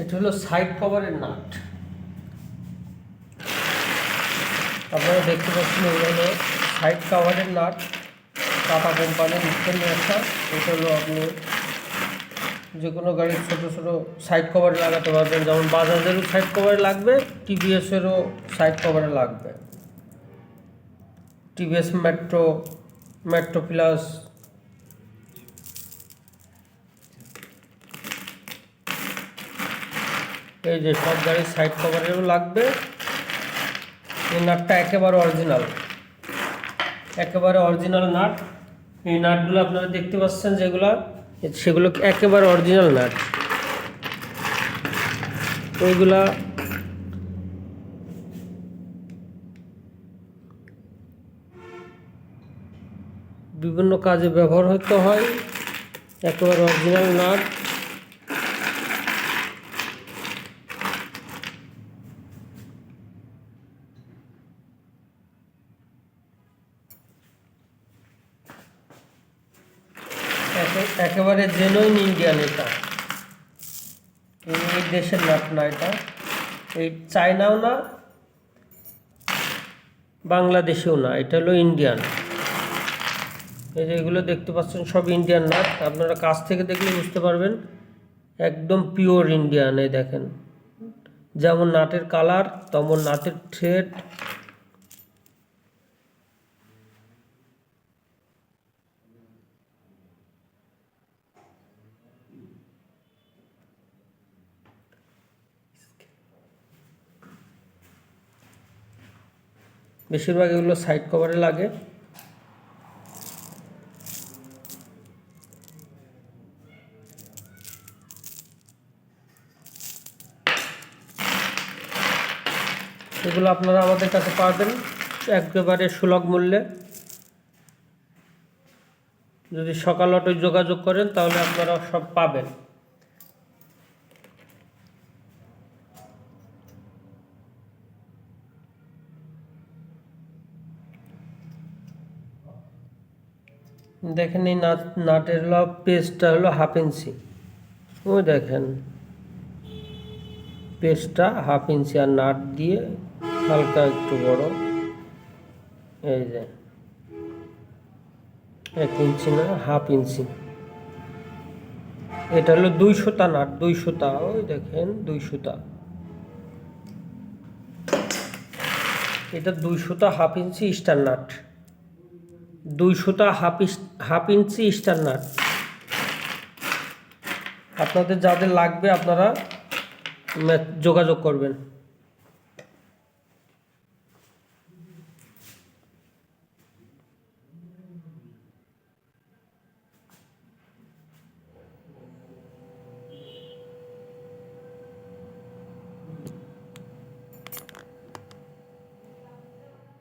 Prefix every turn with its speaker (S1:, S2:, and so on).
S1: এটা হলো side কভারের nut. আপনারা দেখতে পাচ্ছেন এগুলো সাইড কভারের নাট, টাটা কোম্পানির স্টেন একটা এটা হলো আপনি যে কোনো গাড়ির ছোটো ছোটো সাইড কভার লাগাতে পারবেন। যেমন বাজাজেরও সাইড কভারে লাগবে, টিভিএসেরও সাইড কভারে লাগবে। টিভিএস মেট্রো মেট্রো প্লাস এই যে সব গাড়ির সাইড কভারেরও লাগবে। এই নাটটা একেবারে অরিজিনাল একেবারে অরিজিনাল নাট। এই নাটগুলো আপনারা দেখতে পাচ্ছেন যেগুলো, সেগুলো একেবারে অরিজিনাল নাট। ওইগুলা বিভিন্ন কাজে ব্যবহার হতে হয়। একেবারে অরিজিনাল নাট। একেবারে জেনুইন ইন্ডিয়ান এটা এই দেশের নাট না এটা। এই চায়নাও না, বাংলাদেশেও না, এটা হলো ইন্ডিয়ান এই যে এগুলো দেখতে পাচ্ছেন, সব ইন্ডিয়ান নাট আপনারা কাছ থেকে দেখলে বুঝতে পারবেন, একদম পিওর ইন্ডিয়ান এই দেখেন। যেমন নাটের কালার তেমন নাটের থ্রেড বেশিরভাগ এগুলো সাইড কভারে লাগে। এগুলো আপনারা আমাদের কাছে পাবেন একেবারে সুলভ মূল্যে। যদি সকাল অটোয় যোগাযোগ করেন, তাহলে আপনারা সব পাবেন। দেখেন এই নাট, নাটের হলো পেস্টটা হলো হাফ ইঞ্চি। ওই দেখেন। পেস্টটা হাফ ইঞ্চি আর নাট দিয়ে হালকা একটু বড়। এই যে। এক ইঞ্চি না, হাফ ইঞ্চি। এটা হলো দুই সুতা নাট, দুই সুতা। ওই দেখেন, দুই সুতা। এটা দুই সুতা, হাফ ইঞ্চি, স্টার নাট। দুই সুতা, half half inch star nut আপনাদের যাদের লাগবে আপনারা যোগাযোগ করবেন।